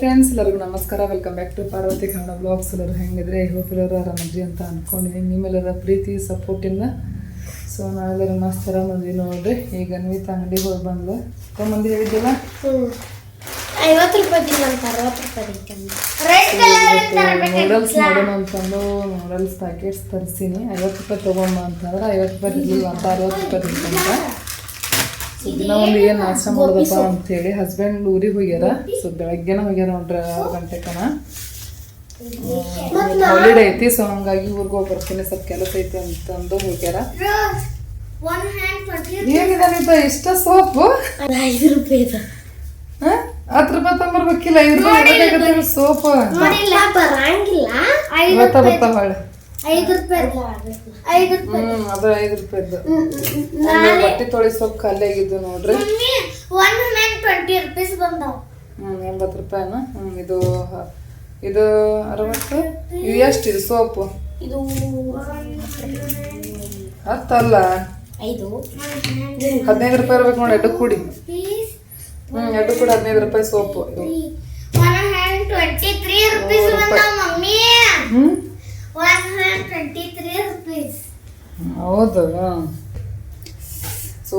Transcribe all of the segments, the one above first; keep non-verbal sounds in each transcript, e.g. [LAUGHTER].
Friends ಎಲ್ಲರಿಗೂ ನಮಸ್ಕಾರ. Welcome back to Parvati Kannada blogs ಎಲ್ಲರೂ ಹೆಂಗಿದ್ರೆ? ಹೋಪ್ ಎಲ್ಲರೂ ಆರಾಮದ್ರಿ ಅಂತ ಅಂದ್ಕೊಂಡಿದ್ದೀನಿ ನಿಮ್ಮೆಲ್ಲರ ಪ್ರೀತಿ ಸಪೋರ್ಟಿಂದ ಸೊ ನಾವೆಲ್ಲರೂ ಮಸ್ತ್ ಆರಾಮದ್ವಿ ನೋಡ್ರಿ. ಈಗ ಅನ್ವಿತ ಅಂಗಡಿಗೆ ಹೋಗಿ ಬಂದ್ಲು. ಮಂದಿ ಹೇಳಿದ್ದಿಲ್ಲ. ಐವತ್ತು ರೂಪಾಯಿ ಅರವತ್ತು ರೂಪಾಯಿ ನೂಡಲ್ಸ್ ಮಾಡೋಣ ಅಂತಂದು ನೂಡಲ್ಸ್ ಪ್ಯಾಕೆಟ್ಸ್ ತರಿಸೀನಿ. ಐವತ್ತು ರೂಪಾಯಿ ತೊಗೊಂಬ ಅಂತಂದ್ರೆ ಐವತ್ತು ರೂಪಾಯಿ ಇರಲಿಲ್ಲ ಅಂತ ಅರವತ್ತು ರೂಪಾಯಿ ಸೊ ದಿನ ಒಂದು ಏನು ನಾಷ್ಟ ಮಾಡೋದಪ್ಪ ಅಂತೇಳಿ ಹಸ್ಬೆಂಡ್ ಊರಿಗೆ ಹೋಗ್ಯಾರ. ಸೊ ಬೆಳಗ್ಗೆನ ಹೋಗ್ಯಾರ ನೋಡ್ರಿ ಆರು ಗಂಟೆ ಕಣ ಹಾಲಿಡೇ ಐತಿ ಸೊ ಹಂಗಾಗಿ ಊರಿಗೆ ಹೋಗಿ ಬರ್ತೀನಿ ಸ್ವಲ್ಪ ಕೆಲಸ ಐತಿ ಅಂತಂದು ಹೋಗ್ಯಾರ. ಒನ್ ಹ್ಯಾಂಡ್ ಟ್ವೆಂಟಿ ಏನಿದೆ ಇದು ಇಷ್ಟ ಸೋಪು? ಐದು ರೂಪಾಯಿ ಇದೆ ಹತ್ತು ರೂಪಾಯಿ ತಗೊಂಬರ್ಬೇಕಿಲ್ಲ ಐದು ರೂಪಾಯಿ ಸೋಪ್ ನೋಡಿಲ್ಲ ಬರಂಗಿಲ್ಲ. ಐದು ರೂಪಾಯಿ. ಐದು ರೂಪಾಯಿ. ಹ್ಮ್ ಅದು ಐದು ರೂಪಾಯಿದ್ದು ಒಂದು ಬಟ್ಟೆ ತೊಳಿ ಸೊಪ್ಪು ಖಾಲಿ ಆಗಿದ್ದು ನೋಡ್ರಿ. ಮಮ್ಮಿ ಒನ್ ಟ್ವೆಂಟಿ ರುಪೀಸ್ ಬಂದಾವ. ಹ್ಮ್ ಎಂಬತ್ತು ರೂಪಾಯಿನ? ಹ್ಮ್ ಇದು ಇದು ಅರವತ್ತು? ಇದು ಎಷ್ಟು ಇದು ಸೋಪು? ಇದು ಹತ್ತಲ್ಲ? ಐದು. ಹದಿನೈದು ರೂಪಾಯಿ ಇರ್ಬೇಕು ನೋಡಿ ಎಡ್ಡು ಕೂಡಿ. ಹ್ಮ್ ಎಡ್ಡು ಕೂಡಿ ಹದಿನೈದು ರೂಪಾಯಿ soap. One hand twenty three rupees ಬಂದಾವ ಮಮ್ಮಿ ಹ್ಮ್ one hand twenty three rupees ಹೌದು ಸೊ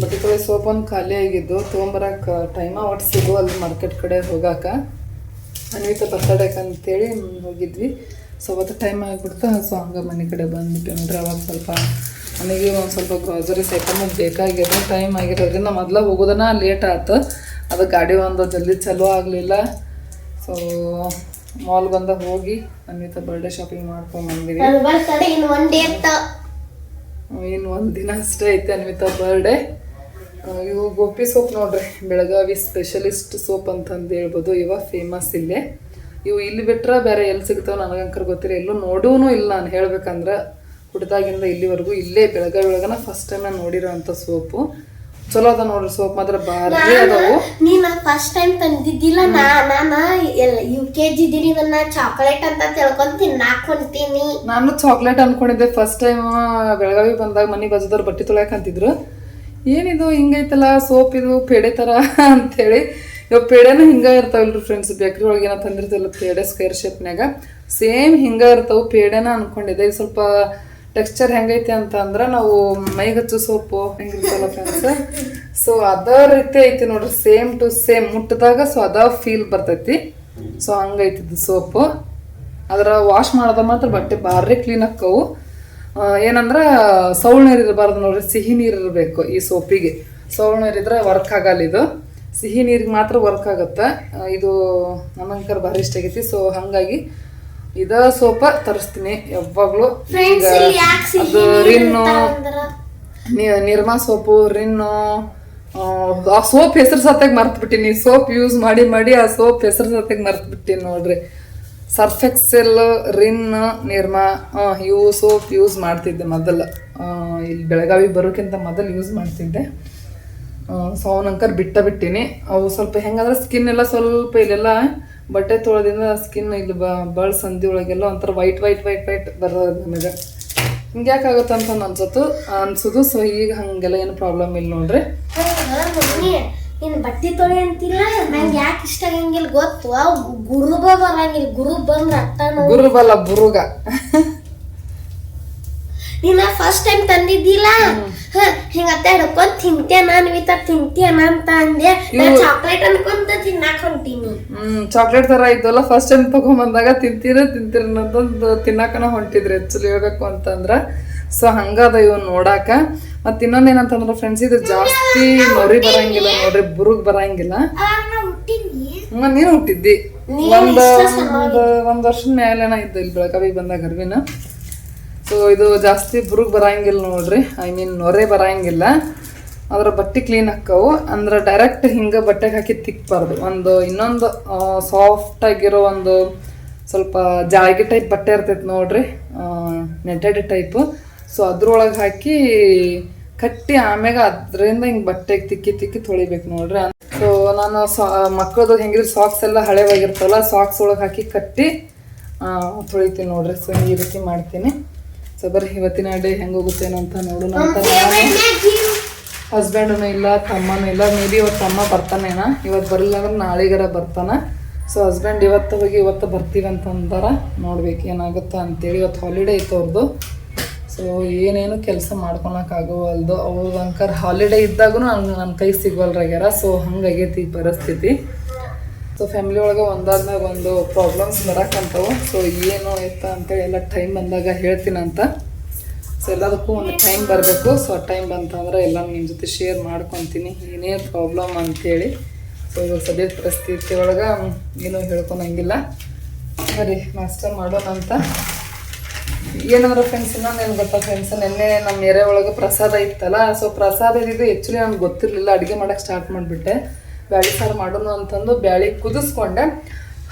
ಬಟ್ಟೆ ತೊಳೆ ಸೋಪ್ ಒಂದು ಖಾಲಿ ಆಗಿದ್ದು ತೊಗೊಂಬರಕ್ಕೆ ಟೈಮ ಒಟ್ಟು ಸಿಗು ಅಲ್ಲಿ ಮಾರ್ಕೆಟ್ ಕಡೆ ಹೋಗಾಕ. ಅನ್ವಿತ ಬರ್ತಡೇಕ್ ಅಂತೇಳಿ ಹೋಗಿದ್ವಿ. ಸೊ ಅವತ್ತು ಟೈಮ್ ಆಗಿಬಿಡ್ತು ಸೊ ಹಂಗೆ ಮನೆ ಕಡೆ ಬಂದ್ಬಿಟ್ಟು ನೋಡ್ರಿ ಅವಾಗ ಸ್ವಲ್ಪ ನನಗೆ ಒಂದು ಸ್ವಲ್ಪ ಗ್ರಾಸರೀಸ್ ಐಟಮ್ ಬೇಕಾಗಿದೆ ಟೈಮ್ ಆಗಿರೋದ್ರಿಂದ ಮೊದಲ ಹೋಗೋದನ್ನ ಲೇಟ್ ಆಯ್ತು ಅದು ಗಾಡಿ ಒಂದು ಜಲ್ದಿ ಚಲೋ ಆಗಲಿಲ್ಲ. ಸೊ ಮಾಲ್ ಬಂದ ಹೋಗಿ ಅನ್ವಿತ ಬರ್ಡೇ ಶಾಪಿಂಗ್ ಮಾಡ್ಕೊಂಡು ಬಂದಿವಿ ನನ್ನ ಬರ್ತಡೆ ಇನ್ ಒನ್ ಡೇ ಅಂತ ಇನ್ನು ಒಂದು ದಿನ ಅಷ್ಟೇ ಐತೆ ಅನ್ವಿತಾ ಬರ್ಡೇ ಇವು ಗೋಪಿ ಸೋಪ್ ನೋಡ್ರಿ, ಬೆಳಗಾವಿ ಸ್ಪೆಷಲಿಸ್ಟ್ ಸೋಪ್ ಅಂತಂದು ಹೇಳ್ಬೋದು, ಇವ ಫೇಮಸ್ ಇಲ್ಲೇ. ಇವು ಇಲ್ಲಿ ಬಿಟ್ರೆ ಬೇರೆ ಎಲ್ಲಿ ಸಿಗ್ತಾವ ನನಗಂಕರ್ ಗೊತ್ತಿಲ್ಲ, ಎಲ್ಲೂ ನೋಡೂನು ಇಲ್ಲ ನಾನು ಹೇಳ್ಬೇಕಂದ್ರೆ ಹುಡ್ದಾಗಿಂದ ಇಲ್ಲಿವರೆಗೂ ಇಲ್ಲೇ ಬೆಳಗಾವಿ ಒಳಗನ ಫಸ್ಟ್ ಟೈಮ್ ನಾನು ನೋಡಿರೋ ಅಂಥ ಸೋಪು. ಚಲೋ ಅದ ನೋಡ್ರಿ ಸೋಪ್ ಮಾತ್ರ ಬಾರಿ ಅದಾವು. ನೀನ ಫಸ್ಟ್ ಟೈಮ್ ತಂದಿದ್ದಿಲ್ಲ ನಾ ನಾನ ಎಲ್ಲ ಯು ಕೆ ಜಿ ಇದ್ದೀನಿ ಇದನ್ನ ಚಾಕ್ಲೇಟ್ ಅಂತ ತಿಳ್ಕೊಂಡ್ ತಿನ್ನಾಕ್ ಹೊಂತೀನಿ ನಾನು ಚಾಕ್ಲೇಟ್ ಅನ್ಕೊಂಡಿದ್ದೆ ಫಸ್ಟ್ ಟೈಮ್ ಬೆಳಗಾವಿ ಬಂದಾಗ ಮನೆ ಬಜದವ್ರು ಬಟ್ಟೆ ತೊಳ್ಯಾಕ ಅಂತಿದ್ರು. ಏನಿದು ಹಿಂಗೈತಲ್ಲ ಸೋಪ್ ಇದು ಪೇಡೆ ತರ [LAUGHS] ಅಂತೇಳಿ. ಇವಾಗ ಪೇಡೆನೂ ಹಿಂಗ ಇರ್ತಾವಲ್ರಿ ಫ್ರೆಂಡ್ಸ್ ಬೇಕ್ರಿ ಒಳಗೆ ಏನೋ ತಂದಿರ್ತೀವಲ್ಲ ಪೇಡೆ ಸ್ಕ್ವೇರ್ ಶೇಪ್ನ್ಯಾಗ ಸೇಮ್ ಹಿಂಗ ಇರ್ತಾವ ಪೇಡೆನ ಅನ್ಕೊಂಡಿದ್ದೆ. ಸ್ವಲ್ಪ ಟೆಕ್ಸ್ಚರ್ ಹೆಂಗೈತಿ ಅಂತ ಅಂದ್ರೆ ನಾವು ಮೈಗಚ್ಚು ಸೋಪು ಹೆಂಗಿರ್ತಲ್ಲ ಫ್ರೆಂಡ್ಸ್ ಸೊ ಅದೇ ರೀತಿ ಐತಿ ನೋಡ್ರಿ ಸೇಮ್ ಟು ಸೇಮ್ ಮುಟ್ಟಿದಾಗ ಸೊ ಅದ ಫೀಲ್ ಬರ್ತೈತಿ. ಸೊ ಹಂಗೈತಿದ್ದು ಸೋಪು. ಅದರ ವಾಶ್ ಮಾಡೋದ ಮಾತ್ರ ಬಟ್ಟೆ ಭಾರಿ ಕ್ಲೀನ್ ಆಕ್ಕವು. ಏನಂದ್ರೆ ಸೌಳ್ ನೀರು ಇರಬಾರ್ದು ನೋಡ್ರಿ, ಸಿಹಿ ನೀರು ಇರಬೇಕು ಈ ಸೋಪಿಗೆ. ಸೌಳ್ ನೀರು ಇದ್ರೆ ವರ್ಕ್ ಆಗಲ್ಲ ಇದು. ಸಿಹಿ ನೀರಿಗೆ ಮಾತ್ರ ವರ್ಕ್ ಆಗುತ್ತೆ. ಇದು ನಮಂಕರ್ ಭಾರಿ ಇಷ್ಟ ಆಗೈತಿ. ಸೊ ಹಂಗಾಗಿ ಇದ ಸೋಪ ತರಿಸ್ತೀನಿ ಯಾವಾಗ್ಲೂ. ಅದು ರಿನ್ನು ನಿರ್ಮಾ ಸೋಪು ರಿನ್ನು ಆ, ಸೋಪ್ ಹೆಸರು ಸತ್ತಾಗ ಮರ್ತ್ಬಿಟ್ಟಿನಿ. ಸೋಪ್ ಯೂಸ್ ಮಾಡಿ ಮಾಡಿ ಆ ಸೋಪ್ ಹೆಸರು ಸತ್ತಾಗ ಮರ್ತ್ಬಿಟ್ಟಿನಿ ನೋಡ್ರಿ. ಸರ್ಫೆಕ್ಸೆಲ್ ರಿನ್ನು ನಿರ್ಮಾ ಇವು ಸೋಪ್ ಯೂಸ್ ಮಾಡ್ತಿದ್ದೆ ಮೊದಲು. ಇಲ್ಲಿ ಬೆಳಗಾವಿ ಬರೋಕ್ಕಿಂತ ಮೊದಲು ಯೂಸ್ ಮಾಡ್ತಿದ್ದೆ. ಸೊ ಅವನಂಕರ್ ಬಿಟ್ಟ ಬಿಟ್ಟಿನಿ. ಅವು ಸ್ವಲ್ಪ ಹೆಂಗಂದ್ರೆ ಸ್ಕಿನ್ ಎಲ್ಲ ಸ್ವಲ್ಪ ಇಲ್ಲೆಲ್ಲ ಬಟ್ಟೆ ತೊಳೆದಿಂದ ಸ್ಕಿನ್ ಇಲ್ಲಿ ಬ ಭಾಳ ಸಂಧಿ ಒಳಗೆಲ್ಲ ಒಂಥರ ವೈಟ್ ವೈಟ್ ವೈಟ್ ವೈಟ್ ಬರೋದು ನನಗೆ ಹಿಂಗ್ಯಾಕಾಗುತ್ತೆ ಅಂತ ಅನ್ಸತ್ತು ಅನ್ಸೋದು ಸೊ ಈಗ ಹಂಗೆಲ್ಲ ಏನು ಪ್ರಾಬ್ಲಮ್ ಇಲ್ಲ ನೋಡ್ರಿ. ನೀನ್ ಬಟ್ಟೆ ತೊಳೆ ಅಂತಿಲ್ಲ ನಂಗೆ ಯಾಕೆ ಇಷ್ಟ ಆಗಂಗಿಲ್ಲ ಗೊತ್ತು. ಗುರುಬ ಬರಂಗಿಲ್ಲ ಗುರು ಬಂದ್ರೆ ಅಟ್ಟ ಗುರುಬಲ್ಲ ಗುರುಬಲ ಬುರುಗ. ನೀನ ಫಸ್ಟ್ ಟೈಮ್ ತಂದಿದ್ದಿಲ್ಲ ಹ, ಹಿಂಗ ಅತ್ತೆ ಹಿಡ್ಕೊಂಡ್ ತಿಂತೆ ನಾನು ವಿತ ತಿಂತೇನ ಅಂತ ಅಂದೆ ಚಾಕ್ಲೇಟ್ ಅನ್ಕೊಂತ ತಿನ್ನಾಕ್ ಹೊಂಟೀನಿ. ಹ್ಮ್ ಚಾಕ್ಲೇಟ್ ತರ ಇದ್ದಲ್ಲ ಫಸ್ಟ್ ಟೈಮ್ ತಗೊಂಬಂದಾಗ ತಿಂತೀರ ತಿಂತೀರ ಅನ್ನೋದೊಂದು ತಿನ್ನಕನ ಹೊಂಟಿದ್ರಿ ಆಕ್ಚುಲಿ ಹೇಳ್ಬೇಕು ಅಂತಂದ್ರ. ಸೊ ಹಂಗದ ಇವ್ ನೋಡಾಕ. ಮತ್ ಇನ್ನೊಂದ್ ಏನಂತಂದ್ರ ಫ್ರೆಂಡ್ಸ್ ಇದು ಜಾಸ್ತಿ ನೊರಿ ಬರಂಗಿಲ್ಲ ನೋಡ್ರಿ ಬುರುಗ್ ಬರಂಗಿಲ್ಲ. ನೀನು ಹುಟ್ಟಿದ್ದಿ. ಒಂದ್ ಒಂದ್ ಒಂದ್ ವರ್ಷದ ಮೇಲೆ ಇದ್ದ ಇಲ್ಲಿ ಬೆಳಗಾವಿಗೆ ಬಂದಾಗ ಅರ್ವಿನ. ಸೊ ಇದು ಜಾಸ್ತಿ ಬುರುಗ್ ಬರಂಗಿಲ್ಲ ನೋಡ್ರಿ. ಐ ಮೀನ್ ನೊರೆ ಬರಂಗಿಲ್ಲ. ಅದರ ಬಟ್ಟೆ ಕ್ಲೀನ್ ಹಾಕವು. ಅಂದ್ರೆ ಡೈರೆಕ್ಟ್ ಹಿಂಗೆ ಬಟ್ಟೆಗೆ ಹಾಕಿ ತಿಕ್ಬಾರ್ದು. ಒಂದು ಇನ್ನೊಂದು ಸಾಫ್ಟ್ ಆಗಿರೋ ಒಂದು ಸ್ವಲ್ಪ ಜಾಗಿ ಟೈಪ್ ಬಟ್ಟೆ ಇರ್ತೈತೆ ನೋಡ್ರಿ. ನೆಟೆಡ್ ಟೈಪು ಸೊ ಅದ್ರೊಳಗೆ ಹಾಕಿ ಕಟ್ಟಿ ಆಮ್ಯಾಗ ಅದರಿಂದ ಹಿಂಗೆ ಬಟ್ಟೆಗೆ ತಿಕ್ಕಿ ತಿಕ್ಕಿ ತೊಳಿಬೇಕು ನೋಡ್ರಿ. ಸೊ ನಾನು ಸಾ ಮಕ್ಕಳದು ಹೆಂಗಿದ್ರೆ ಸಾಕ್ಸ್ ಎಲ್ಲ ಹಳೆವಾಗಿರ್ತಲ್ಲ ಸಾಕ್ಸ್ ಒಳಗೆ ಹಾಕಿ ಕಟ್ಟಿ ತೊಳಿತೀನಿ ನೋಡ್ರಿ. ಸೊ ಈ ರೀತಿ ಮಾಡ್ತೀನಿ. ಸೊ ಬರ್ರಿ ಇವತ್ತಿನ ಡೇ ಹೆಂಗೆ ಹೋಗುತ್ತೇನೋ ಅಂತ ನೋಡೋಣ ಅಂತ ಹಸ್ಬೆಂಡನು ಇಲ್ಲ ತಮ್ಮನೂ ಇಲ್ಲ. ಮೇ ಬಿ ಇವತ್ತು ತಮ್ಮ ಬರ್ತಾನೇನ? ಇವತ್ತು ಬರಲಿಲ್ಲ ಅಂದ್ರೆ ನಾಳೆಗರ ಬರ್ತಾನ? ಸೊ ಹಸ್ಬೆಂಡ್ ಇವತ್ತು ಹೋಗಿ ಇವತ್ತು ಬರ್ತೀವಿ ಅಂತ ಅಂದಾರ. ನೋಡ್ಬೇಕು ಏನಾಗುತ್ತಾ ಅಂತೇಳಿ. ಇವತ್ತು ಹಾಲಿಡೇ ಇತ್ತು ಅವ್ರದ್ದು ಸೊ ಏನೇನು ಕೆಲಸ ಮಾಡ್ಕೊಳಕ್ಕಾಗವಲ್ದು ಅವ್ರ ಅಂಕರ್ ಹಾಲಿಡೇ ಇದ್ದಾಗೂ ನಂಗೆ ನನ್ನ ಕೈ ಸಿಗೋಲ್ರಾಗ್ಯಾರ ಸೊ ಹಂಗಾಗೈತಿ ಈ ಪರಿಸ್ಥಿತಿ. ಸೊ ಫ್ಯಾಮಿಲಿ ಒಳಗೆ ಒಂದಾದ್ಮೇಲೆ ಒಂದು ಪ್ರಾಬ್ಲಮ್ಸ್ ಬರಕ್ಕಂತವು ಸೊ ಏನು ಆಯ್ತಾ ಅಂತೇಳಿ ಎಲ್ಲ ಟೈಮ್ ಬಂದಾಗ ಹೇಳ್ತೀನಂತ ಸೊ ಎಲ್ಲದಕ್ಕೂ ಒಂದು ಟೈಮ್ ಬರಬೇಕು. ಸೊ ಟೈಮ್ ಬಂತಂದ್ರೆ ಎಲ್ಲ ನಿಮ್ಮ ಜೊತೆ ಶೇರ್ ಮಾಡ್ಕೊತೀನಿ. ಏನೇ ಪ್ರಾಬ್ಲಮ್ ಅಂತೇಳಿ. ಸೊ ಇವಾಗ ಸದ್ಯದ ಪರಿಸ್ಥಿತಿ ಒಳಗೆ ಏನೂ ಹೇಳ್ಕೊಳಂಗಿಲ್ಲ ಸರಿ, ನಾಷ್ಟ ಮಾಡೋಣ ಅಂತ. ಏನಂದ್ರೆ ಫ್ರೆಂಡ್ಸ್ ಇನ್ನೊಂದು ಏನು ಗೊತ್ತಾ ಫ್ರೆಂಡ್ಸ್ ನಿನ್ನೆ ನಮ್ಮ ಏರಿಯಾ ಒಳಗೆ ಪ್ರಸಾದ ಇತ್ತಲ್ಲ. ಸೊ ಪ್ರಸಾದ ಇದ್ದು ಆ್ಯಕ್ಚುಲಿ ನನಗೆ ಗೊತ್ತಿರಲಿಲ್ಲ. ಅಡುಗೆ ಮಾಡೋಕ್ಕೆ ಸ್ಟಾರ್ಟ್ ಮಾಡಿಬಿಟ್ಟೆ. ಬ್ಯಾಳಿ ಸಾರು ಮಾಡೋಣ ಅಂತಂದು ಬ್ಯಾಳಿ ಕುದಿಸ್ಕೊಂಡೆ.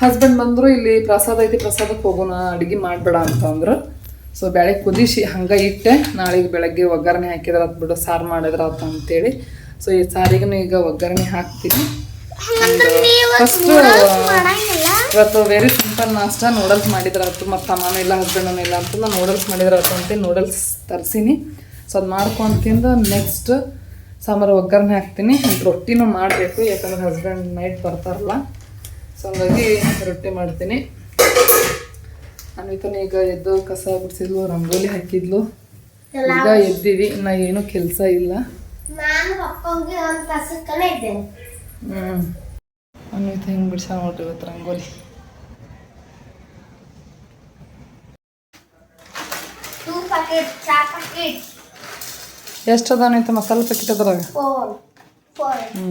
ಹಸ್ಬೆಂಡ್ ಬಂದರು ಇಲ್ಲಿ ಪ್ರಸಾದ ಐತಿ ಪ್ರಸಾದಕ್ಕೆ ಹೋಗೋಣ ಅಡುಗೆ ಮಾಡಬೇಡ ಅಂತಂದ್ರು. ಸೊ ಬ್ಯಾಳಿ ಕುದಿಸಿ ಹಂಗೆ ಇಟ್ಟೆ. ನಾಳೆಗೆ ಬೆಳಗ್ಗೆ ಒಗ್ಗರಣೆ ಹಾಕಿದ್ರೆ ಅದು ಬಿಡು ಸಾರು ಮಾಡಿದ್ರೆ ಅಂತ ಅಂತೇಳಿ. ಸೊ ಈ ಸಾರಿಗೂ ಈಗ ಒಗ್ಗರಣೆ ಹಾಕ್ತೀನಿ. ಫಸ್ಟು ಇವತ್ತು ವೆರಿ ಸಿಂಪಲ್ ನಾಷ್ಟ ನೂಡಲ್ಸ್ ಮಾಡಿದ್ರೆ ಆಯ್ತು ಮತ್ತು ಸಾಮಾನು ಇಲ್ಲ ಹಸ್ಬೆಂಡ್ ಇಲ್ಲ ಅಂತ ನೂಡಲ್ಸ್ ಮಾಡಿದ್ರೆ ಆಯ್ತು ಅಂತ ನೂಡಲ್ಸ್ ತರಿಸೀನಿ. ಸೊ ಅದು ಮಾಡ್ಕೊಂಡು ತಿಂದು ನೆಕ್ಸ್ಟ್ ಸಾಂಬಾರು ಒಗ್ಗರಣೆ ಹಾಕ್ತೀನಿ. ರೊಟ್ಟಿನೂ ಮಾಡಬೇಕು ಯಾಕಂದ್ರೆ ಹಸ್ಬೆಂಡ್ ನೈಟ್ ಬರ್ತಾರಲ್ಲ. ಸೊ ಹಂಗಾಗಿ ರೊಟ್ಟಿ ಮಾಡ್ತೀನಿ. ಅನ್ವಿತನ ಈಗ ಎದ್ದು ಕಸ ಗುಡಿಸಿದ್ಲು ರಂಗೋಲಿ ಹಾಕಿದ್ಲು. ಈಗ ಎದ್ದೀವಿ ಇನ್ನು ಏನೂ ಕೆಲಸ ಇಲ್ಲ. ಹ್ಞೂ ಅನ್ವಿತ ಹಿಂಗೆ ಬಿಡ್ಸ ನೋಡ್ರಿ ಇವತ್ತು ರಂಗೋಲಿ. ಟೂ ಪ್ಯಾಕೆಟ್ ಚಾ ಪ್ಯಾಕೆಟ್ ಎಷ್ಟು ಅದಾವ ನಿಂತ ಮಸಾಲೆ ಪ್ಯಾಕೆಟ್ ಅದ್ರಾಗ? ಹ್ಞೂ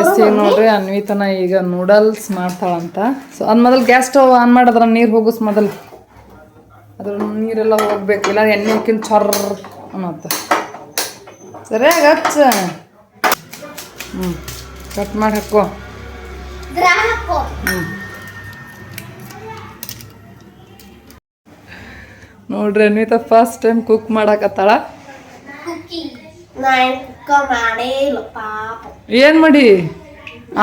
ಎಸ್ ಈಗ ನೋಡ್ರಿ ಅನ್ವಿತನ ಈಗ ನೂಡಲ್ಸ್ ಮಾಡ್ತಾಳಂತ. ಸೊ ಅದ್ ಮೊದಲು ಗ್ಯಾಸ್ ಸ್ಟವ್ ಆನ್ ಮಾಡಿದ್ರ ನೀರು ಹೋಗಿಸ್ ಮೊದಲು. ಅದ್ರ ನೀರೆಲ್ಲ ಹೋಗ್ಬೇಕು ಇಲ್ಲ ಎಣ್ಣೆ ಚರ್ರ ಚೊರ್ ಅನ್ನತ್ತ. ಸರಿಯಾಗಿ ಹಚ್ಚ ಹ್ಞೂ ಕಟ್ ಮಾಡಿ ಹಾಕೋ. ಹ್ಞೂ ನೋಡ್ರಿ ಅನ್ವಿತ ಫಸ್ಟ್ ಟೈಮ್ ಕುಕ್ ಮಾಡಾಕತ್ತಾಳ. ಏನ್ ಮಾಡೇ ಏನು ಮಾಡಿ?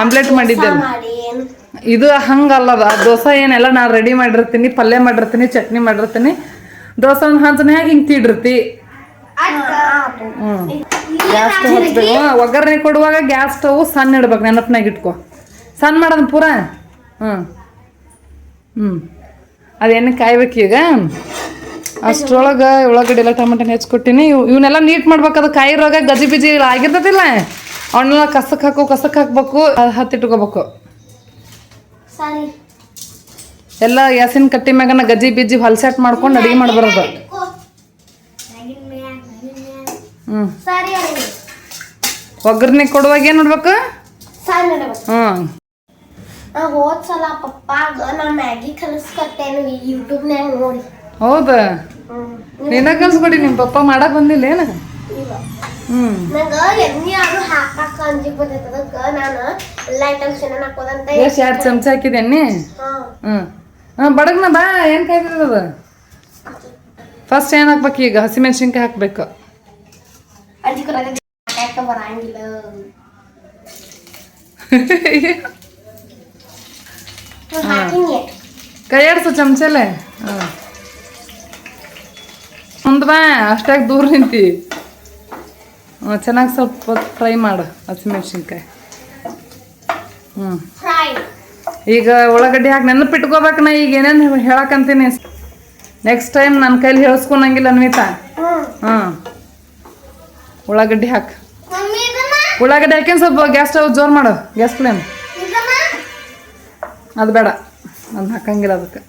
ಆಮ್ಲೆಟ್ ಮಾಡಿದ್ದೆ ಇದು ಹಂಗಲ್ಲದ. ದೋಸೆ ಏನೆಲ್ಲ ನಾ ರೆಡಿ ಮಾಡಿರ್ತೀನಿ ಪಲ್ಯ ಮಾಡಿರ್ತೀನಿ ಚಟ್ನಿ ಮಾಡಿರ್ತೀನಿ. ದೋಸೆ ಒಂದು ಹಂಚನ್ಯಾಗ ಹಿಂಗೆ ತಿಡಿರ್ತಿ? ಗ್ಯಾಸ್ ಸ್ಟವ್ ಹಚ್ಬೇಕು. ಒಗ್ಗರಣೆ ಕೊಡುವಾಗ ಗ್ಯಾಸ್ ಸ್ಟವ್ ಸಣ್ಣ ಇಡ್ಬೇಕು ನೆನಪಿನಾಗ ಇಟ್ಕೊ. ಸಣ್ಣ ಮಾಡೋದು ಪೂರ? ಹ್ಞೂ ಹ್ಞೂ ಅದೇನು ಕಾಯ್ಬೇಕು ಈಗ? ಅಷ್ಟ್ರೊಳಗೆ ಉಳ್ಳಾಗಡ್ಡಿ ಎಲ್ಲ ಟೊಮೆಟೊ ಹೆಚ್ಕೊಟ್ಟಿನಿ ಇವ್ ಇವನ್ನೆಲ್ಲ ನೀಟ್ ಮಾಡ್ಬೇಕು ಅದು ಕಾಯಿರೋಗ ಗಜಿ ಬಿಜಿ ಆಗಿರ್ತತಿಲ್ಲ. ಅವನ್ನೆಲ್ಲ ಕಸಕ್ ಹಾಕು ಕಸಕ್ ಹಾಕ್ಬೇಕು ಹತ್ತಿಟ್ಕೋಬೇಕು ಎಲ್ಲ ಗ್ಯಾಸಿನ ಕಟ್ಟಿ ಮ್ಯಾಗನ ಗಜಿ ಬಿಜ್ಜಿ ಹೊಲ್ಸೆಟ್ ಮಾಡ್ಕೊಂಡು ಅಡಿಗೆ ಮಾಡ್ಬಾರ್ದು. ಹ್ಞೂ ಒಗ್ಗರಣೆ ಕೊಡುವಾಗ ಏನು ನೋಡ್ಬೇಕು? ಹ್ಞೂ ನಾ ಹೋದ್ ಸಲ ಪಪ್ಪಾಗ ನಾ ಮ್ಯಾಗಿ ಕಲಿಸ್ಕೊಟ್ಟೇನು ಯೂಟ್ಯೂಬ್ನ್ಯಾಗ ನೋಡಿ. ಹೌದಾ? ನಿನ್ನ ನೀನ ಕಲ್ಸ್ಕೊಡಿ ನಿಮ್ಮ ಪಪ್ಪ ಮಾಡಕ್ ಬಂದಿಲ್ಲ ಏನು? ಹ್ಮ್. ಎಷ್ಟು ಎರಡು ಚಮಚ ಹಾಕಿದೆ ಎಣ್ಣೆ? ಹಾ. ಹ್ಞೂ ಹಾಂ ಬಡಗ್ನ ಬಾ ಏನು ಕಾಯ್ತದ ಅದು? ಫಸ್ಟ್ ಏನ್ ಹಾಕ್ಬೇಕು ಈಗ? ಹಸಿಮೆಣ್ಸಿನ್ಕಾಯಿ ಹಾಕ್ಬೇಕು. ಅಂಜಿಕ್ ಹಾಕಾಕ ಬರಂಗಿಲ್ಲ. ಹ್ಮ್, ಹಾಕಿನಿ ಕೈ ಆಡ್ಸು ಚಮಚಲೆ? ಹಾಂ. ಮುಂದೆ ಬಾ ಅಷ್ಟಾಗಿ ದೂರ ನಿಂತಿ. ಚೆನ್ನಾಗಿ ಸ್ವಲ್ಪ ಫ್ರೈ ಮಾಡು ಹಸಿಮೆಣ್ಸಿನ್ಕಾಯಿ ಹ್ಞೂ ಈಗ ಉಳ್ಳಾಗಡ್ಡಿ ಹಾಕಿ ನೆನಪಿಟ್ಕೋಬೇಕು ನಾ ಈಗ ಏನೇನು ಹೇಳಕ್ಕಂತೀನಿ ನೆಕ್ಸ್ಟ್ ಟೈಮ್ ನನ್ನ ಕೈಲಿ ಹೇಳ್ಸ್ಕೊಳಂಗಿಲ್ಲ ಅನ್ವಿತಾ. ಹ್ಞೂ ಹಾಂ ಉಳ್ಳಾಗಡ್ಡಿ ಹಾಕಿ. ಉಳ್ಳಾಗಡ್ಡಿ ಹಾಕಿ ಸ್ವಲ್ಪ ಗ್ಯಾಸ್ ಸ್ಟವ್ ಜೋರು ಮಾಡು ಗ್ಯಾಸ್ ಫ್ಲೇಮ್ ಅದು ಬೇಡ ಅದನ್ನ ಹಾಕಂಗಿಲ್ಲ ಅದಕ್ಕೆ.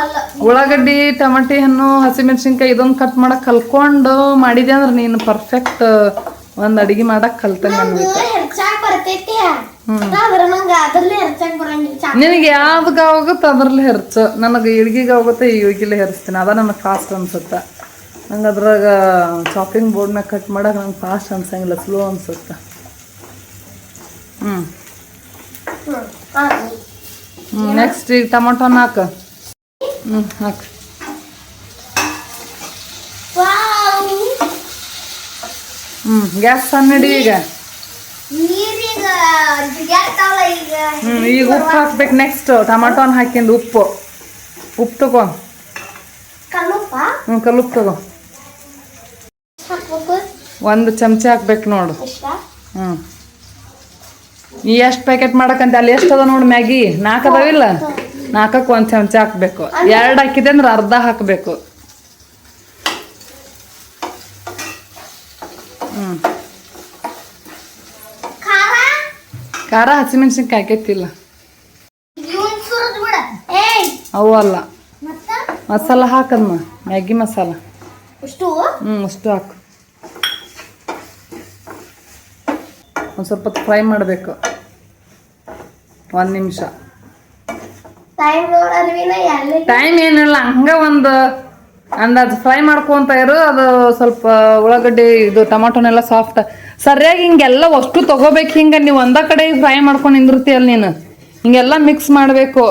ಅಲ್ಲ. ಉಳ್ಳಾಗಡ್ಡಿ ಟಮಾಟಿ ಹಣ್ಣು ಹಸಿಮೆಣ್ಸಿನ್ಕಾಯಿ ಇದೊಂದು ಕಟ್ ಮಾಡಕ್ ಕಲ್ಕೊಂಡು ಮಾಡಿದೆ ಅಂದ್ರೆ ನೀನು ಪರ್ಫೆಕ್ಟ್ ಒಂದ್ ಅಡಿಗೆ ಮಾಡಕ್ ಕಲ್ತಂಗ ನಿನಗೆ ಯಾವ್ದು ಹೋಗುತ್ತ ಅದ್ರಲ್ಲಿ ಹೆರ್ಚು. ನನಗೆ ಇಡ್ಗಿಗೆ ಆಗುತ್ತೆ ಇಡ್ಗಿಲೆ ಹೆರ್ಸ್ತೀನಿ. ಅದ ನನಗೆ ಫಾಸ್ಟ್ ಅನ್ಸುತ್ತೆ. ನಂಗೆ ಅದ್ರಾಗ ಚಾಪಿಂಗ್ ಬೋರ್ಡ್ನಾಗ ಕಟ್ ಮಾಡಕ್ಕೆ ನಂಗೆ ಫಾಸ್ಟ್ ಅನ್ಸಂಗಿಲ್ಲ ಸ್ಲೋ ಅನ್ಸುತ್ತೆ. ಹ್ಞೂ ಹ್ಮ್. ಹ್ಞೂ ನೆಕ್ಸ್ಟ್ ಈಗ ಟೊಮೊಟೊನ ಹಾಕು. ಹ್ಞೂ ಹಾಕು. ಹ್ಞೂ ಗ್ಯಾಸ್ ಸಣ್ಣಿಡಿ ಈಗ. ಹ್ಞೂ ಈಗ ಉಪ್ಪು ಹಾಕ್ಬೇಕು ನೆಕ್ಸ್ಟ್ ಟೊಮೊಟೊನ ಹಾಕಿಂದು ಉಪ್ಪು. ಉಪ್ಪು ತಗೋ. ಹ್ಞೂ ಕಲ್ಲುಪ್ಪು ತಗೋ. ಒಂದು ಚಮಚ ಹಾಕ್ಬೇಕು ನೋಡು. ಹ್ಞೂ ಎಷ್ಟು ಪ್ಯಾಕೆಟ್ ಮಾಡಕಂತ? ಅಲ್ಲಿ ಎಷ್ಟು ಅದ ನೋಡು ಮ್ಯಾಗಿ? ನಾಲ್ಕು ಅದಾವಿಲ್ಲ ನಾಲ್ಕಕ್ಕೆ ಒಂದು ಚಮಚ ಹಾಕ್ಬೇಕು. ಎರಡು ಹಾಕಿದೆ ಅಂದ್ರೆ ಅರ್ಧ ಹಾಕಬೇಕು. ಹ್ಞೂ ಖಾರ ಹಸಿಮೆಣ್ಸಿನ್ಕಾಯಿ ಹಾಕೈತಿಲ್ಲ. ಅವು ಅಲ್ಲ. ಮಸಾಲ ಹಾಕದ್ಮ? ಮ್ಯಾಗಿ ಮಸಾಲ. ಹ್ಞೂ ಅಷ್ಟು ಹಾಕು. ಒಂದು ಸ್ವಲ್ಪ ಫ್ರೈ ಮಾಡಬೇಕು. ಒಂದು ನಿಮಿಷ. ಟೈಮ್ ಏನಿಲ್ಲ ಹಂಗೆ ಒಂದು ಅಂದಾಜು ಫ್ರೈ ಮಾಡ್ಕೊಂತ ಇರು ಅದು ಸ್ವಲ್ಪ ಉಳ್ಳಾಗಡ್ಡಿ ಇದು ಟೊಮಾಟೊನೆಲ್ಲ ಸಾಫ್ಟ್ ಸರಿಯಾಗಿ ಹಿಂಗೆಲ್ಲ ಅಷ್ಟು ತಗೋಬೇಕು ಹಿಂಗೆ ನೀವು ಒಂದ ಕಡೆ ಫ್ರೈ ಮಾಡ್ಕೊಂಡು ನಿಂದಿರ್ತೀಯಲ್ಲ ನೀನು. ಹಿಂಗೆಲ್ಲ ಮಿಕ್ಸ್ ಮಾಡಬೇಕು.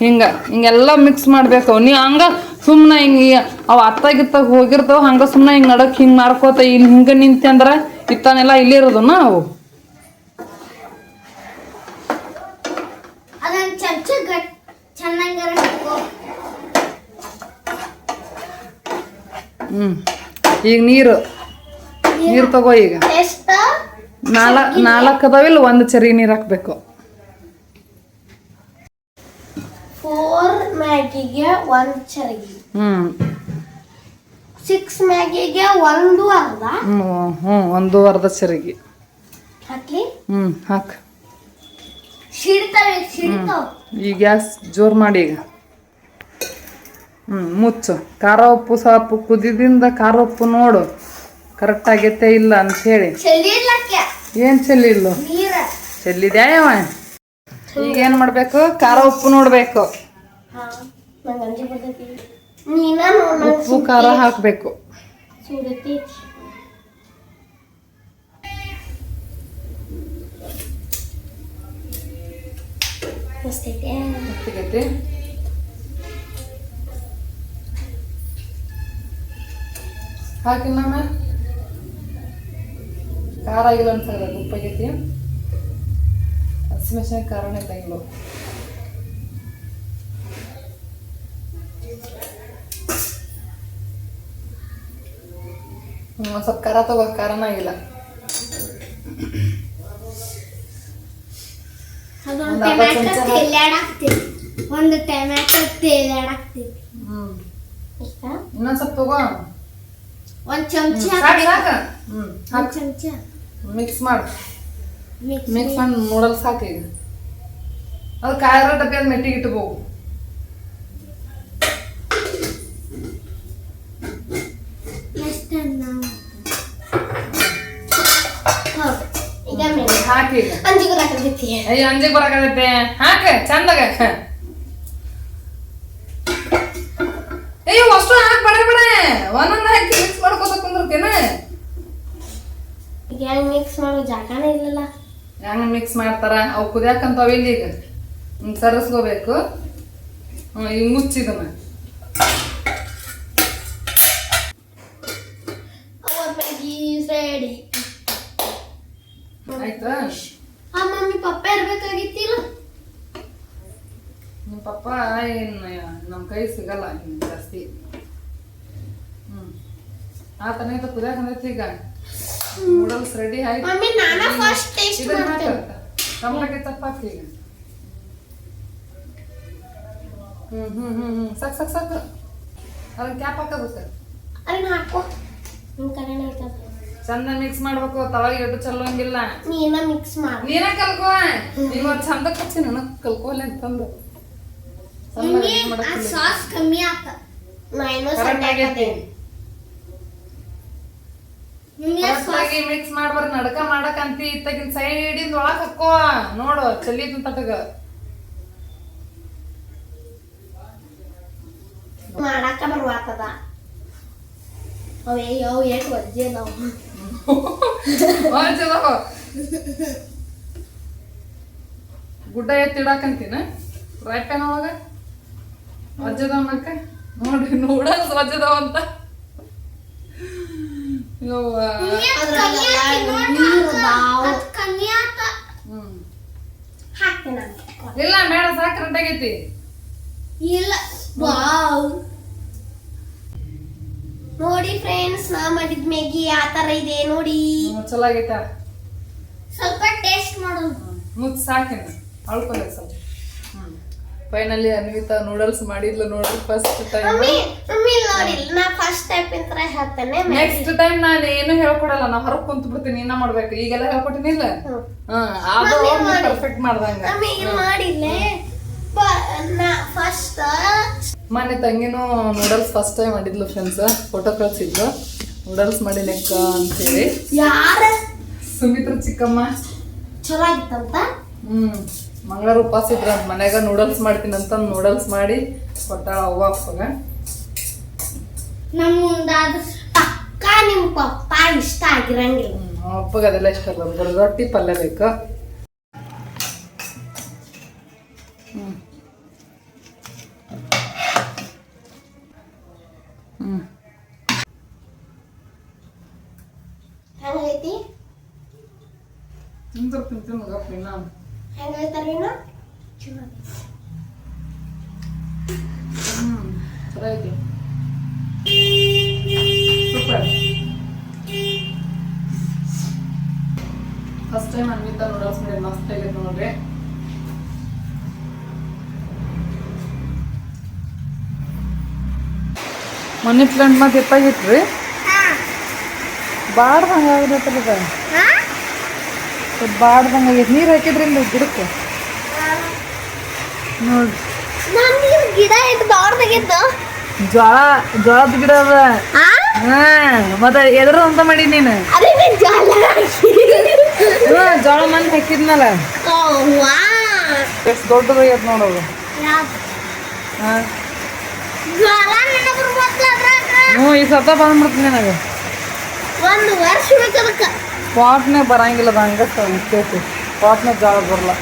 ಹಿಂಗೆ ಹಿಂಗೆಲ್ಲ ಮಿಕ್ಸ್ ಮಾಡಬೇಕು. ನೀ ಹಂಗೆ ಸುಮ್ಮನೆ ಹಿಂಗೆ ಅವು ಅತ್ತಾಗಿತ್ತಾಗ ಹೋಗಿರ್ತಾವ ಹಂಗೆ ಸುಮ್ಮನೆ ಹಿಂಗೆ ನಡಕ್ ಹಿಂಗೆ ಮಾಡ್ಕೋತ ಇಲ್ಲಿ ಹಿಂಗೆ ನಿಂತೆ ಅಂದ್ರೆ ಇತ್ತಾನೆಲ್ಲ ಇಲ್ಲಿರೋದು ನಾವು ಅದನ್ನ ಚಮಚ ಗಟ್ ಚೆನ್ನಾಗಿ ಹಾಕೋ ಹ್ಞೂ ಈಗ ನೀರು. ನೀರು. ತಗೋ ಈಗ. ನಾಲ್ಕು ನಾಲ್ಕು ಅದಾವಿಲ್ಲ ಒಂದು ಚರಿ ನೀರು ಹಾಕ್ಬೇಕು. ಫೋರ್ ಮ್ಯಾಗಿಗೆ ಒಂದು ಚರಿಗೆ ಹ್ಞೂ ಸಿಕ್ಸ್ ಮ್ಯಾಗಿಗೆ ಒಂದು ಅರ್ಧ. ಹ್ಞೂ ಹ್ಞೂ ಒಂದು ಅರ್ಧ ಚರಿಗೆ. ಹಾಕ್ಲಿ. ಹ್ಞೂ ಹಾಕು. ಈ ಗ್ಯಾಸ್ ಜೋರು ಮಾಡಿ ಈಗ. ಹ್ಞೂ ಮುಚ್ಚು. ಖಾರ ಉಪ್ಪು ಸಾಪು ಕುದಿದಿಂದ ಖಾರ ಉಪ್ಪು ನೋಡು. ಕರೆಕ್ಟ್ ಆಗೈತೆ ಇಲ್ಲ ಅಂತ ಹೇಳಿ ಏನ್ ಚೆಲ್ಲಿಲ್ಲ? ಚೆಲ್ಲಿದ್ಯಾ ಯಾವ ಈಗ ಏನು ಮಾಡಬೇಕು? ಖಾರ ಉಪ್ಪು ನೋಡಬೇಕು. ಉಪ್ಪು ಖಾರ ಹಾಕಬೇಕು. ಮಸ್ತೈತೆ ಹಾಕಿ ಮಾಮ ಖಾರ ಆಗಿಲ್ಲ ಅನ್ಸಲ್ಲ ಉಪ್ಪು ಆಗೈತಿ ಹಸಿಮೆಣಸಿನ ಖಾರನೇ ಇದ್ದಂಗಿಲ್ಲ ಸ್ವಲ್ಪ ಖಾರ ತಗೋ ಖಾರನ ಆಗಿಲ್ಲ ಅದೊಂದು ಒಂದ್ ಅರ್ಧ ಟೊಮ್ಯಾಟೊ ಚಮಚ ತೇಲಾಡಾಕ್ತೀವಿ ಒಂದು ಟೊಮ್ಯಾಟೊ ತೇಲಾಡಾಕ್ತೀವಿ ಹ್ಞೂ ಇಷ್ಟ ಇನ್ನೊಂದ್ ಸ್ವಲ್ಪ ತಗೋ ಒಂದ್ ಚಮಚ ಸಾಕು ಸಾಕು ಹ್ಞೂ ಒಂದ್ ಹಾಕು ಚಮಚ ಮಿಕ್ಸ್ ಮಾಡು ಮಿಕ್ಸ್ ಮಿಕ್ಸ್ ಮಾಡಿ ನೂಡಲ್ಸ್ ಹಾಕಿ ಈಗ ಅದು ಕಾಯಿರೋ ಡಬ್ಬಿ ಅದು ಮೆಟ್ಟಿಗೆ ಇಟ್ಕೋವು ಎಷ್ಟು ಈಗ ಮೇಲೆ ಅಂಜಿಗೆ ಹಾಕತೈತಿ ಅಯ್ಯ ಅಂಜಿಗೆ ಬರಕತ್ತೈತೆ ಹಾಕ ಚಂದಾಗ ಅಯ್ಯೋ ಅಷ್ಟು ಹಾಕ್ ಬಡ ಬಡ. ಒಂದೊಂದು ಹಾಕಿ ಮಿಕ್ಸ್ ಮಾಡ್ಕೋತ ಕುಂದಿರ್ತೇನ. ಈಗ ಹೆಂಗ್ ಮಿಕ್ಸ್ ಮಾಡೋ ಜಾಗನೇ ಇಲ್ಲಲ್ಲ. ಹೆಂಗ್ ಮಿಕ್ಸ್ ಮಾಡ್ತಾರ? ಅವು ಕುದಿಯಾಕಂತಾವ ಇಲ್ಲಿ ಈಗ. ಸರಿಸ್ಕೋಬೇಕು. ಹ್ಞೂ ಈಗ ಮುಚ್ಚಿದನ ರೆಡಿ ಆಯ್ತಾ? ಆ ಮಮ್ಮಿ ಪಪ್ಪ ಇರ್ಬೇಕಾಗಿತ್ತಿಲ್ಲ? ನಿಮ್ಮ ಪಪ್ಪ ಏನ್ ನಮ್ಮ ಕೈ ಸಿಗಲ್ಲ ಇನ್ನು ಜಾಸ್ತಿ. ಆತನ ಆಯ್ತು ಕುದಿಯಾಕ ಅಂದೈತಿ ಈಗ? ನೂಡಲ್ಸ್ ರೆಡಿ ಆಯ್ತು. ಮಮ್ಮಿ ನಾನ ಫಸ್ಟ್ ಟೇಸ್ಟ್ ಮಾಡ್ತೀನಿ ಮಾಡ್ತೇನೆ. ಹಾಕ ಟೊಮಟೊ ತಪ್ಪ ಹಾಕಿ ಈಗ. ಹ್ಮ್ ಹ್ಮ್ ಹ್ಮ್ ಹ್ಮ್. ಸಕ್ ಸಾಕ್ ಸಾಕು. ಅದನ್ನ ಕ್ಯಾಪ್ ಹಾಕೋದಕ್ಕೆ ಅದನ್ನ ಹಾಕೋ. ನಿಮ್ ಕನ್ನಡ ಚಂದ ಮಿಕ್ಸ್ ಮಾಡ್ಬೇಕು ತವಾಗ ಎದ್ದು ಚಲ್ಲೋಂಗಿಲ್ಲ ನೀನ ಮಿಕ್ಸ್ ಮಾಡು. ನೀನ ಕಲ್ಕೋ. ನೀವು ಚಂದ ಕಚ್ಚಿ ನನಗೆ ಕಲ್ಕೋಲ್ಲ ಅಂತಂದು. ಮಾಡಕ್. ಸಾಸ್ ಕಮ್ಮಿ ಆತ. ಕರೆಕ್ಟಾಗಿ ಮಿಕ್ಸ್ ಮಾಡ್ಬಾರ ನಡ್ಕ ಮಾಡಕಂತಿ ಇತ್ತಗಿನ ಸೈಡಿಂದ ಒಳಗ್ ಹಾಕೋ. ನೋಡು ಚಲ್ಲಿದ್ ತಟಗ ಮಾಡಾಕ ಬರ್ವಾತದ. ಅವೇ ಏಟ್ ವಜ್ಜೆ ನಾವು [LAUGHS] ಗುಡ್ಡ ಎತ್ತಿಡಾಕಂತೀನ ಇಡಾಕಂತೀನ? ಫ್ರೈ ಪ್ಯಾನ್ ಒಳಗ ವಜ್ಜದವ ಮಕ್ಕ ನೋಡ್ರಿ ನೋಡ ವಜ್ಜದವ ಅಂತ. ಬಾವು ಇಲ್ಲ ಮೇಡ ಸಾಕು ಇಲ್ಲ ವಾವ್. ನೋಡಿ ಫ್ರೆಂಡ್ಸ್ ನಾ ಮಾಡಿದ ಮ್ಯಾಗಿ ಆ ತರ ಇದೆ ನೋಡಿ. ಚಲಾಗೈತ. ಸ್ವಲ್ಪ ಟೇಸ್ಟ್ ಮಾಡೋಣ. ಮುಚ್ಚ ಸಾಕಿನ? ಅಳ್ಕೊಲ್ಲ ಸ್ವಲ್ಪ. ಫೈನಲಿ ಅನ್ವಿತಾ ನೂಡಲ್ಸ್ ಮಾಡಿದ್ಲು ನೋಡಿ ಫಸ್ಟ್ ಟೈಮ್ ಮಮ್ಮಿ ಮಮ್ಮಿ ನೋಡಿ ನಾ ಫಸ್ಟ್ ಟೈಪ್ ಅಂತ ಹೇಳ್ತೇನೆ ನೆಕ್ಸ್ಟ್ ಟೈಮ್ ನಾನು ಏನು ಹೇಳ್ಕೊಡಲ್ಲ ನಾ ಹೊರಗೆ ಕುಂತು ಬಿಡ್ತೀನಿ ಇನ್ನ ಮಾಡ್ಬೇಕು. ಈಗೆಲ್ಲ ಹೇಳ್ಕೊಟ್ಟಿನಿಲ್ಲ ಹ್ಮ್. ಅದು ಪರ್ಫೆಕ್ಟ್ ಮಾಡ್ದಂಗ. ಮಮ್ಮಿ ಇದು ಮಾಡಿಲ್ಲ ಬ- ನಾ ಫಸ್ಟ್ ಮೊನ್ನೆ ತಂಗಿನೂ ನೂಡಲ್ಸ್ ಫಸ್ಟ್ ಟೈಮ್ ಮಾಡಿದ್ಲು ಫ್ರೆಂಡ್ಸ್ ಫೋಟೋ ಕಳ್ಸಿದ್ಲು ನೂಡಲ್ಸ್ ಮಾಡಿನಕ್ಕ ಅಂತೇಳಿ ಯಾರ? ಸುಮಿತ್ರ ಚಿಕ್ಕಮ್ಮ. ಚಲೋ ಆಗಿತ್ತಂತ ಹ್ಮ್. ಮಂಗಳವಾರ ಉಪವಾಸ ಇದ್ರ ಮನ್ಯಾಗ ನೂಡಲ್ಸ್ ಮಾಡ್ತೀನಿ ಅಂತ ನೂಡಲ್ಸ್ ಮಾಡಿ ಕೊಟ್ಟ ಅವ್ವ ಅಪ್ಪಗ. ನಮ್ಮ ಮುಂದಾದ ಪಕ್ಕ ನಿಮ್ ಪಪ್ಪ ಇಷ್ಟ ಆಗಿರಂಗಿಲ್ಲ. ನಮ್ಮ ಅಪ್ಪಗ ಅದೆಲ್ಲ ಇಷ್ಟ ಬರೀ ರೊಟ್ಟಿ ಪಲ್ಯ ಬೇಕು. ಹ್ಮ್. ಹೆಂಗೈತಿ ತಿಂದ್ರು ತಿಂತೀನಿ ಮಗಪ್ಪ ಇನ್ನ. ಚಲೋ ಆಗೈತಿ. ಹ್ಮ್ ಐತಿ super. First time Anvita noodles ಮಸ್ತ್ ಆಗೈತೆ ನೋಡ್ರಿ. ಮನಿ ಪ್ಲಾಂಟ್ ಮತ್ತೆ ಎಪ್ಪಾಗಿತ್ರಿ ಬಾಡ್ದಂಗೆ ಆಗ್ಬಿಟ್ಟದ ಬಾಡ್ದಂಗೆ ಆಗೈತೆ. ನೀರು ಹಾಕಿದ್ರಿಂದ ಗಿಡಕ್ಕೆ? ನೋಡಿ ಇದು ಗಿಡ ದೊಡ್ಡದಾಗಿತ್ತು ಜ್ವಾಳ ಜ್ವಾಳದ ಗಿಡ ಅದ. ಹಾ ಮತ್ತೆ ಎದ್ರ ಅಂತ ಮಾಡಿ ನೀನು. ಜ್ವಾಳ ಮಣ್ಣು ಹಾಕಿದ್ನಲ್ಲ. ಎಷ್ಟು ದೊಡ್ಡದಾಗ್ಯದ ನೋಡೋದು ಹಾ. ಹ್ಞೂ ಈ ಸತ ಬಂದ್ಬಿಡ್ತೀನಿ ನನಗೆ ಒಂದು ವರ್ಷ ಬೇಕು ಅದಕ್ಕೆ ಪಾಟ್ನಾಗ ಬರಂಗಿಲ್ಲ ಅದು ಹಂಗೆ ಕೇಳ್ತಿ ಪಾಟ್ನಾಗ ಜಾಗ ಬರಲ್ಲ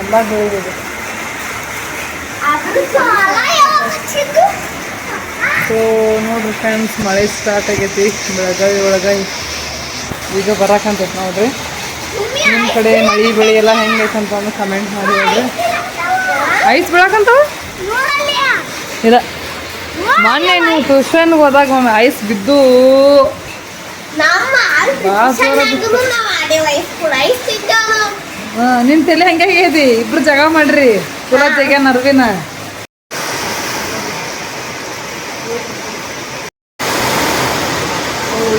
ಎಲ್ಲ ಹೇಳಿದೆ? ಸೊ ನೋಡ್ರಿ ಫ್ರೆಂಡ್ಸ್ ಮಳೆ ಸ್ಟಾರ್ಟ್ ಆಗೈತಿ ಬೆಳಗಾವಿ ಒಳಗೆ ಈಗ ಬರಕಂತೈತೆ ನೋಡ್ರಿ ನಿಮ್ಮ ಕಡೆ ಮಳೆ ಬೆಳೆ ಎಲ್ಲ ಹೆಂಗೆ ಐತಂತ ಕಮೆಂಟ್ ಮಾಡಿ ಹೇಳ್ರಿ ಐಸ್ ನೋಡಲ್ಲಿ. ಇಲ್ಲ ಮೊನ್ನೆ ನೀವು ಟ್ಯೂಷನ್ಗೆ ಹೋದಾಗ ಒಮ್ಮೆ ಐಸ್ ಬಿದ್ದು. ನಿನ್ ತಲೆ ಹಂಗೆ ಹೇಳಿ ಇಬ್ರು ಜಗ ಮಾಡ್ರಿ. ಕೂಡ ತೆಗ್ಯ ನರ್ವಿನ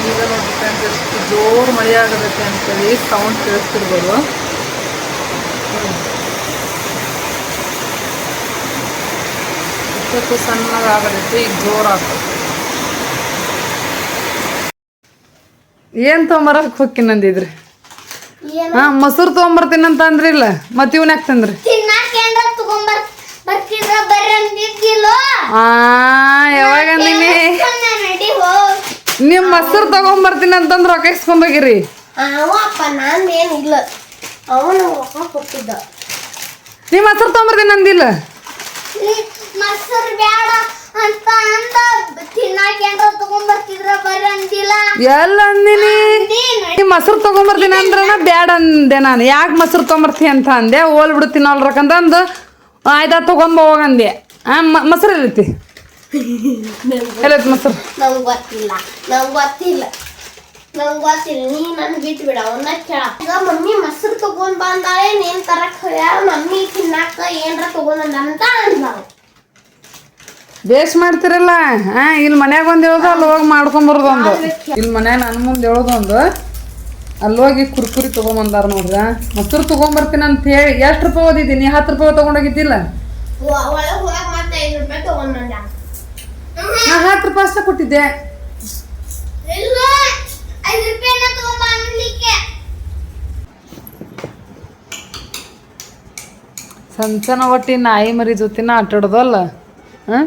ಈಗ ಎಷ್ಟು ಜೋರ್ ಮಳೆ ಆಗದೈತೆ ಅಂತೇಳಿ ಸೌಂಡ್ ಕೇಳಿಸ್ತಿರ್ಬೋದು. ಇಷ್ಟೊತ್ತು ಸಣ್ಣಗೆ ಆಗದೈತಿ ಈಗ ಜೋರ್ ಆಗ್ತದೆ ಏನ್ ತೊಗೊಂಬರಕ್ ಹೊಕ್ಕಿ ನಂದಿದ್ರಿ? ಹಾ ಮೊಸರು ತೊಗೊಂಬರ್ತೀನಿ ಅಂತ ಅಂದ್ರಿಲ್ಲ ಮತ್ತೆ ಇವನ್ ಯಾಕೆ ತಂದ್ರಿ? ಯಾವಾಗ ಅಂದಿನಿ? ನಿಮ್ಮ ಮೊಸರು ತಗೊಂಬರ್ತೀನಿ ಅಂತಂದ್ರ ರೊಕ್ಕ ಇಸ್ಕೊಂಬೋಗಿರಿ ಅವಪ್ಪ ನಂದೇನಿಲ್ಲ ಅವನು ರೊಕ್ಕ ಕೊಟ್ಟಿದ್ದ. ನಿಮ್ ಮೊಸರು ತಗೊಂಬರ್ತೀನಿ ಅಂದಿಲ್ಲ? ಮೊಸರು ಬೇಡ ಅಂತ ಅಂತ ತಿನ್ನಕ್ಕೆ ಏನ್ರ ತಗೊಂಬರ್ತಿದ್ರ ಬರ್ರಿ ಅಂದಿಲ್ಲ. ಎಲ್ಲ ಅಂದಿನಿ. ನಿಮ್ ಮೊಸರು ತಗೊಂಬರ್ತೀನಿ ಅಂದ್ರನ ಬ್ಯಾಡ ಅಂದೆ ನಾನು. ಯಾಕೆ ಮೊಸರು ತಗೊಂಬರ್ತೀನಿ ಅಂತ ಅಂದೆ. ಓಲ್ ಬಿಡ್ತೀನಿ ಅಲ್ರಕ್ಕಂತ ಅಂದು ಆಯ್ತಾ ತಗೊಂಬ ಹೋಗಂದೆ ಆ ಮೊಸರು ಎಲ್ಲೈತಿ? ಎಲ್ಲೈತಿ ಮೊಸರು? ನಂಗೆ ಗೊತ್ತಿಲ್ಲ. ನಂಗೆ ಗೊತ್ತಿಲ್ಲ. ನಂಗೆ ಗೊತ್ತಿಲ್ಲ. ನೀ ನನ್ ಬಿಟ್ಟು ಬಿಡ ಅವನ್ನ ಕೇಳ. ಈಗ ಮಮ್ಮಿ ಮೊಸರು ತಗೊಂಡ್ ಬಂದಾಳೆ ನೀನ್ ತರಕ್ ಹೇಳ್ಯಾಳ ಮಮ್ಮಿ ತಿನ್ನಾಕ ಏನ್ರ ತಗೊಂಡ್ ಅಂತ ಅಂದ್ಲಾಳ ಬೇಸ್ ಮಾಡ್ತಿರಲ್ಲ? ಹಾ ಇಲ್ಲಿ ಮನ್ಯಾಗ ಒಂದ್ ಹೇಳೋದು ಅಲ್ಲಿ ಹೋಗಿ ಮಾಡ್ಕೊಂಬರೋದು ಒಂದು. ಇಲ್ಲಿ ಮನ್ಯಾಗ ನನ್ನ ಮುಂದೆ ಹೇಳೋದೊಂದು ಅಲ್ಲಿ ಹೋಗಿ ಕುರ್ಕುರಿ ತಗೊಂಬಂದಾರ ನೋಡ್ರ. ಮೊಸರು ತಗೊಂಬರ್ತೀನಿ ಅಂತ ಹೇಳಿ ಎಷ್ಟು ರೂಪಾಯಿ ಓದಿದ್ದೀನಿ ಹತ್ತು ರೂಪಾಯಿ ತಗೊಂಡೋಗಿದ್ದಿಲ್ಲ? ನಾ ಹತ್ತು ರೂಪಾಯಿ ಅಷ್ಟೇ ಕೊಟ್ಟಿದ್ದೆ. ಸಂಚನ ಒಟ್ಟಿ ನಾಯಿ ಮರಿ ಜೊತೆನ ಆಟಾಡೋದಲ್ಲ ಹಾಂ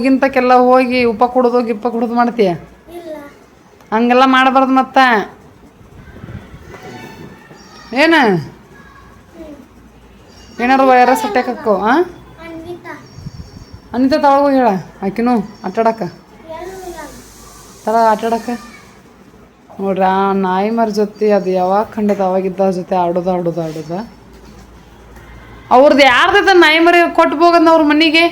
ಈಗಿಂತಕ್ಕೆಲ್ಲ ಹೋಗಿ ಉಪ್ಪ ಕುಡ್ದು ಗಿಪ್ಪ ಕುಡ್ದು ಮಾಡ್ತೀಯ? ಹಂಗೆಲ್ಲ ಮಾಡಬಾರ್ದು ಮತ್ತ. ಏನ? ಏನಾರು ವೈರಸ್ ಅಟ್ಯಾಕ್ ಆ? ಹಾ ಅನಿತಾ ತಗೊಳಗು ಹೇಳ ಆಕಿನೂ ಆಟಾಡಕ. ತರ ಆಟಾಡಕ. ನೋಡ್ರಿ ಆ ನಾಯಿ ಮರ ಜೊತೆ ಅದು ಯಾವಾಗ ಕಂಡದ ಅವಾಗಿದ್ದ ಜೊತೆ ಆಡೋದು ಆಡೋದು ಆಡೋದು. ಅವ್ರದ್ದು ಯಾರ್ದ ನಾಯಿ ಮರಿ ಕೊಟ್ಟು ಹೋಗದ್ ಅವ್ರ ಮನೆಗೆ?